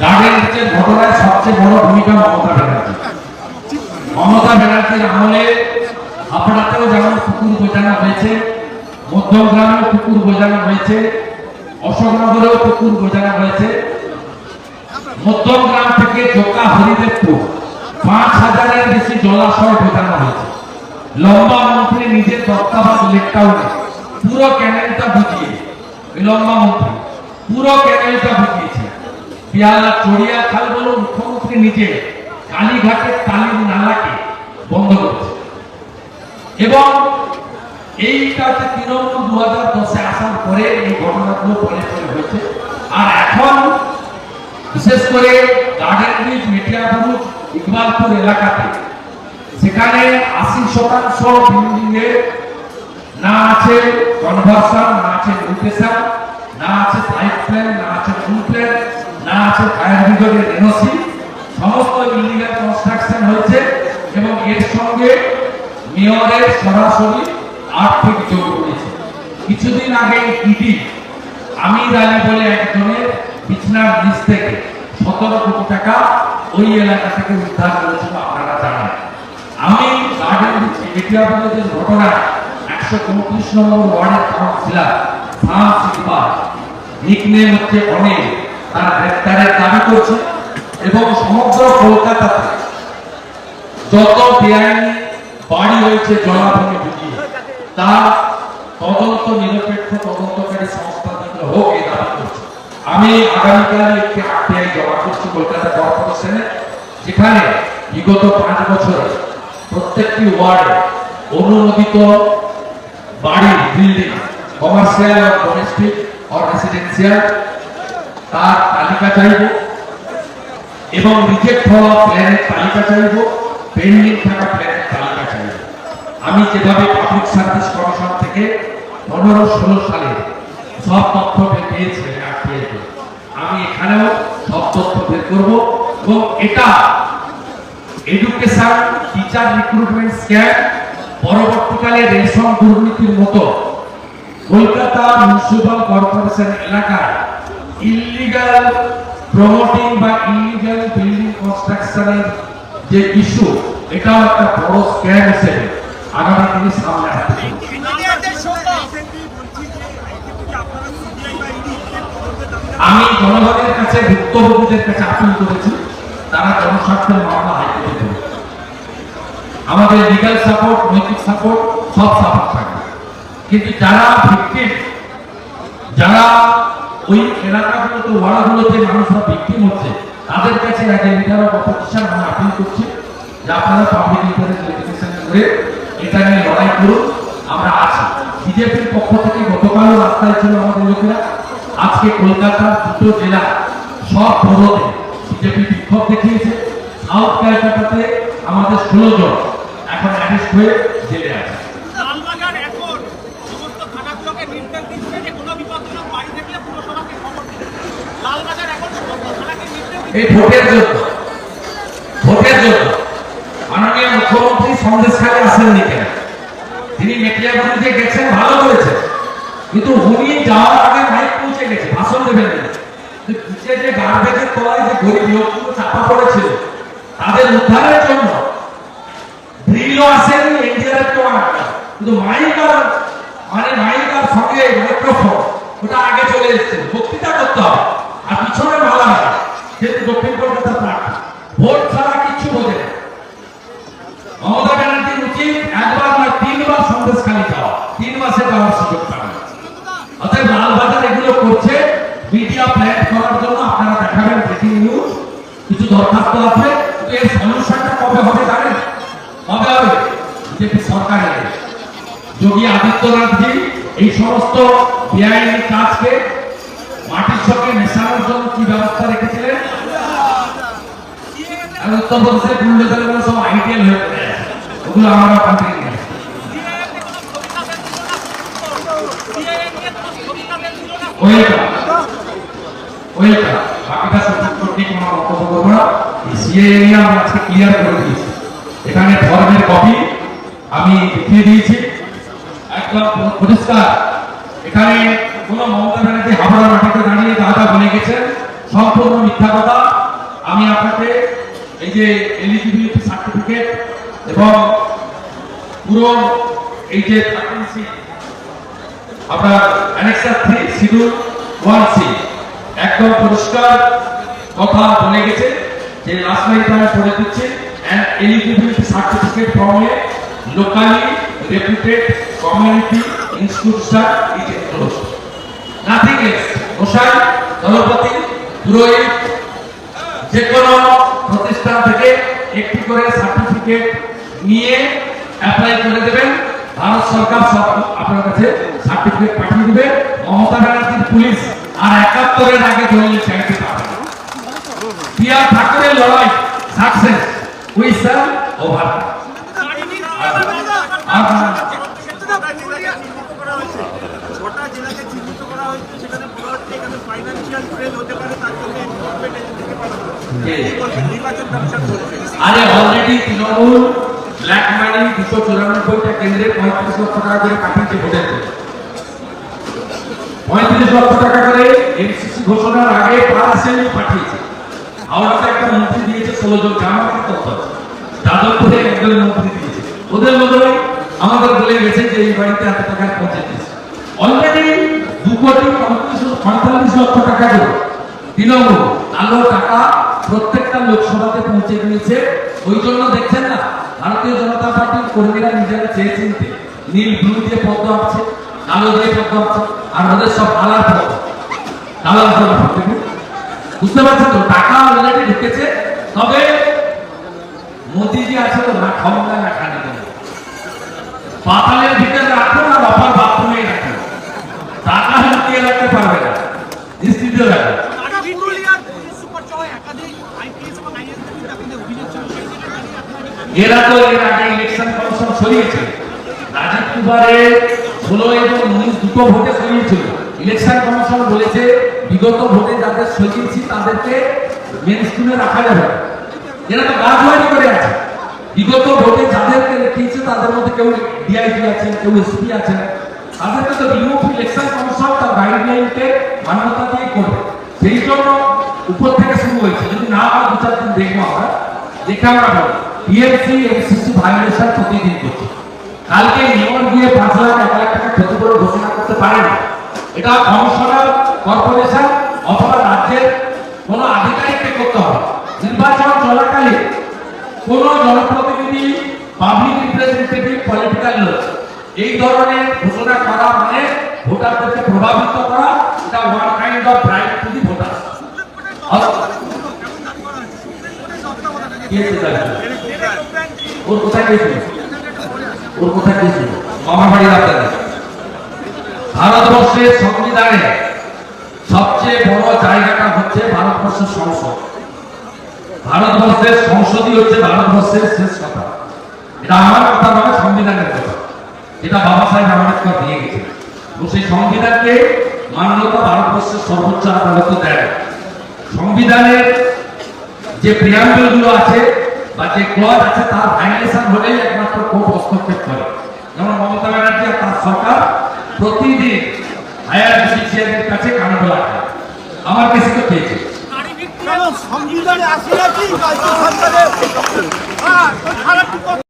রিচের ঘটনায় সবচেয়ে বড় ভূমিকা মমতা ব্যানার্জি। মমতা ব্যানার্জির আমলে আপনাতেও যেমন পুকুর বোঝানো হয়েছে, মধ্যমগ্রামেও পুকুর বোঝানো হয়েছে, অশোকনগরেও পুকুর বোঝানো হয়েছে। মধ্যমগ্রাম থেকে জোকা হরিদেবপুর পাঁচ হাজারের বেশি জলাশয় বোঝানো হয়েছে। লম্বা মন্ত্রী নিজের দত্তাবাদ লেকটাউনে পুরো ক্যানেলটা বুঝিয়ে। লম্বা মন্ত্রী, পুরো ক্যানেলটা বুঝিয়েছে পিয়ালা চড়িয়া খাল বলো মুখ্যমন্ত্রী নিজে, কালীঘাটের টালির নালাকে বন্ধ করেছে। এবং এইটাতে তৃণমূল দু হাজার দশে আসার পরে এই ঘটনাগুলো পরে হয়েছে। আর এখন বিশেষ করে গার্ডেন ব্রিজ মেটিয়াবুরুজ ইকবালপুর এলাকাতে, সেখানে আশি শতাংশ বিল্ডিং না আছে কনভার্সন না আছে নিউট্রিশন না আছে সাইড প্ল্যান না আছে ফুল প্ল্যান না আছে ফায়ার ব্রিগেডের এনওসি। সমস্ত ইলিগাল কনস্ট্রাকশন হয়েছে এবং এর সঙ্গে মেয়রের সরাসরি আর্থিক যোগ রয়েছে। কিছুদিন আগে ইডি, আমির আলী বলে একজনের বিছনার নিচ থেকে সতেরো কোটি টাকা ওই এলাকা থেকে উদ্ধার করেছিল, আপনারা জানেন। আমি গার্ডেন এটিয়াবাদের ঘটনায় একশো চৌত্রিশ নম্বর ওয়ার্ডের কাউন্সিলর শাহ সিকবাল নিকনেম হচ্ছে অনেক তার গ্রেপ্তারের দাবি করছে এবং সমগ্র কলকাতাতে যত বেআইনি বাড়ি হয়েছে জলাভূমি বুঝিয়ে তা তদন্ত নিরপেক্ষ তদন্তকারী সংস্থা থেকে হোক, এই দাবি করছে। আমি আগামীকাল একটি আরটিআই জমা করছি কলকাতা কর্পোরেশনে যেখানে বিগত পাঁচ বছরে প্রত্যেকটি ওয়ার্ডে অনুমোদিত বাড়ি, বিল্ডিং, কমার্শিয়াল ডোমেস্টিক আর রেসিডেন্সিয়াল তার তালিকা চাইব এবং রিজেক্ট হওয়া প্ল্যানের তালিকা চাইব পেন্ডিং থাকা প্ল্যানের তালিকা চাইব। আমি যেভাবে পাবলিক সার্ভিস কমিশন থেকে পনেরো ষোলো সালে সব তথ্য বের পেয়েছি আমি এখানেও সব তথ্য বের করব এবং এটা এডুকেশন টিচার রিক্রুটমেন্ট স্ক্যাম পরবর্তীকালে রেশন দুর্নীতির মতো কলকাতা মিউনিসিপাল কর্পোরেশন এলাকায় ইলিগাল প্রমোটিং বা ইলিগাল বিল্ডিং কনস্ট্রাকশনের যে ইস্যু এটাও একটা বড় স্ক্যাম হিসেবে আগামী দিনে সামনে আসতে চলেছে। ইঞ্জিনিয়ারদের সঙ্গে বলছি যে এক্ষেত্রে আপনারা সিবিআই বা ইডি তদন্তের দাবিটা আমি জনগণের কাছে, ভুক্তভোগীদের কাছে আপিল করেছি, তারা জনস্বার্থের মামলা হাইকোর্টে দেবে আমাদের লিগাল সাপোর্ট নৈতিক সাপোর্ট সব সাপোর্ট থাকবে কিন্তু যারা ভিকটিম যারা ওই এলাকাগুলোতে ওয়ার্ডগুলোতে মানুষরা ভিকটিম হচ্ছে। তাদের কাছে এক লিডার অফ অপোজিশন আমি আপিল করছি যে আপনারা পাবলিক ইন্টারেস্ট করে এটা নিয়ে লড়াই করুন, আমরা আছি। বিজেপির পক্ষ থেকে গতকালও রাস্তায় ছিল আমাদের লোকেরা। আজকে কলকাতার দুটো জেলা, সব পৌরতে বিজেপি বিক্ষোভ দেখিয়েছে। সাউথ ক্যালকাটাতে আমাদের ষোলো জন এখন অ্যারেস্ট হয়ে জেলে আছে লালবাজার এখন সমস্ত থানাগুলোকে নির্দেশ দিচ্ছে যে কোনো বিপজ্জনক বাড়ি থাকলে পুরসভাকে খবর দিতে লালবাজার এখন সমস্ত থানাকে নির্দেশ এই ভোটের জন্য ভোটের জন্য মাননীয় মুখ্যমন্ত্রী সন্দেশখালী আসেননি কেন? তিনি মেটিয়াগুড়িতে গেছেন, ভালো করেছেন। কিন্তু উনি যাওয়ার আগে মাইক পৌঁছে গেছে, ভাষণ দেবেন যে গার্বেজের তলায় যে গরিব লোকগুলো চাপা পড়েছিল, তাদের উদ্ধারের জন্য আসেনি কিন্তু মাইক আর মানে মাইক আর সঙ্গে মাইক্রোফোন, ওটা আগে চলে এসেছে বক্তৃতা করতে হবে, আর পিছনে ভালো হবে যেহেতু দক্ষিণ কলকাতা প্রার্থী ভোট ছাড়া কিচ্ছু বোঝে না মমতা ব্যানার্জির উচিত একবার না তিনবার সন্দেশ খালি যাওয়া তিন মাসে যাওয়ার সুযোগ পাবেন অতএব লালবাজার এগুলো করছে মিডিয়া প্ল্যান করার জন্য আপনারা দেখাবেন ব্রেকিং নিউজ দরখাস্ত আছে এর সলিউশনটা কবে হবে জানেন? কবে হবে? বিজেপি সরকারের। যোগী আদিত্যনাথজি এই সমস্ত বেআইনি কাজকে মাটির সঙ্গে মেশানোর জন্য কি ব্যবস্থা রেখেছিলেন? আর উত্তরপ্রদেশের বুল্ডোজার সব আইডিয়াল হয়ে পড়ে ওগুলো আমরা দিল না ওয়েলকাম। ওয়েলকাম। বাকিটা সঠিক কোনো বক্তব্য করব না। সিএ নিয়ে ক্লিয়ার করে দিয়েছি। এখানে ফর্মের কপি আমি দেখিয়ে দিয়েছি। একদম পরিষ্কার। এখানে কোনো মমতা ব্যানার্জি হাবড়া মাটিতে দাঁড়িয়ে যা বলে গেছেন, সম্পূর্ণ মিথ্যা কথা। আমি আপনাকে এই যে এলিজিবিলিটি সার্টিফিকেট এবং পুরো এই যে আপনার annexure three schedule one C একদম পরিষ্কার কথা বলে গেছে। যে লাস্ট লাইনটা আমি পড়ে দিচ্ছি ইজ এনক্লোজড নাথিং এলস মশাই, দলপতি, পুরোহিত, যে কোনো প্রতিষ্ঠান থেকে একটি করে সার্টিফিকেট নিয়ে অ্যাপ্লাই করে দেবেন। ভারত সরকার আপনার কাছে সার্টিফিকেট পাঠিয়ে দিবে। মমতা ব্যানার্জির পুলিশ আর একাত্তরের আগে ধরলে পারবে না। পিয়া ঠাকুরের লড়াই সাকসেস ওভার নির্বাচন কমিশন বলছে আরে অলরেডি তৃণমূল ব্ল্যাক মানি দুশো চুরানব্বইটা কেন্দ্রে পঁয়ত্রিশ লক্ষ টাকা করে পাঠিয়েছে ভোটের পঁয়ত্রিশ লক্ষ টাকা করে এমসিসি ঘোষণার আগে পাঁচ শ্রেণি পাঠিয়েছে। হাওড়াতে একটা মন্ত্রী দিয়েছে, ষোলো জন আছে। যাদবপুরে একজন মন্ত্রী দিয়েছে। ওদের মধ্যে আমাদের বলে গেছে যে এই বাড়িতে এত টাকা পৌঁছে দিয়েছে। অলরেডি দু কোটি পঁয়তাল্লিশ লক্ষ টাকা করে তৃণমূল, আলো, টাকা প্রত্যেকটা লোকসভাতে পৌঁছে দিয়েছে। ওই জন্য দেখছেন না, ভারতীয় জনতা পার্টির কর্মীরা নিজেরা চেয়ে চিনতে। নীল, ব্লু দিয়ে পদ্ম আঁকছে কালো দিয়ে পদ্ম আঁকছে, আর ওদের সব কালার পদ্ম। কালার পদ্ম বুঝতে পারছেন তো টাকা অলরেডি ঢুকেছে তবে মোদিজি আছে তো না ক্ষমতা না খালি পাতালের ভিতরে রাখুন আর অপার বাথরুমে রাখুন। টাকা লুকিয়ে রাখতে পারবে না। নিশ্চিত আপনারা এরা তো এর আগে ইলেকশন কমিশন সরিয়েছে রাজীব কুমারের ষোলো এবং উনিশ দুটো ভোটে সরিয়েছিল। ইলেকশন কমিশন বলেছে বিগত ভোটে যাদের সরিয়েছি তাদেরকে মেন স্কুলে রাখা যাবে। এরা তো গাছবাড়ি করে আছে। বিগত ভোটে যাদেরকে রেখেছে তাদের মধ্যে কেউ ডিআইজি আছেন, কেউ এসপি আছেন। তাদেরকে তো রিমুভ ইলেকশন কমিশন তার গাইডলাইনকে মান্যতা দিয়ে করবে। সেই জন্য উপর থেকে শুরু হয়েছে। যদি না হয়, দু চার দিন দেখব আমরা। দেখে আমরা বলি টিএমসি এমসিসি ভায়োলেশন প্রতিদিন করছে। কালকে নিয়ম দিয়ে পাঁচ লাখ, এক লাখ টাকা ক্ষতিপূরণ ঘোষণা করতে পারে না এটা কমিশনার কর্পোরেশন অথবা রাজ্যের কোনো আধিকারিককে করতে হবে। নির্বাচন চলাকালে কোন জনপ্রতিনিধি পাবলিক রিপ্রেজেন্টেটিভ পলিটিক্যাল লোক, এই ধরনের ঘোষণা করা মানে ভোটারদেরকে প্রভাবিত করা, এটা one kind of right to the voter ভারতবর্ষের সংবিধানে জায়গাটা হচ্ছে ভারতবর্ষের সংসদ। ভারতবর্ষের সংসদই হচ্ছে ভারতবর্ষের শেষ কথা। এটা আমার কথা নয়, সংবিধানের কথা। যেটা বাবা সাহেব আম্বেদকর দিয়ে গেছে তো সেই সংবিধানকে মান্যতা ভারতবর্ষের সর্বোচ্চ আদালত দেয়। সংবিধানের যে প্রিয়াম্বলগুলো আছে বা যে ক্লজ আছে, তার ভাইলেশন হলেই একমাত্র কোর্ট হস্তক্ষেপ করে। যেমন মমতা ব্যানার্জি আর তার সরকার প্রতিদিন হায়ার জুডিশিয়ারির কাছে কান্ড রাখে আমার কাছে তো পেয়েছে সংবিধানে আসে নাকি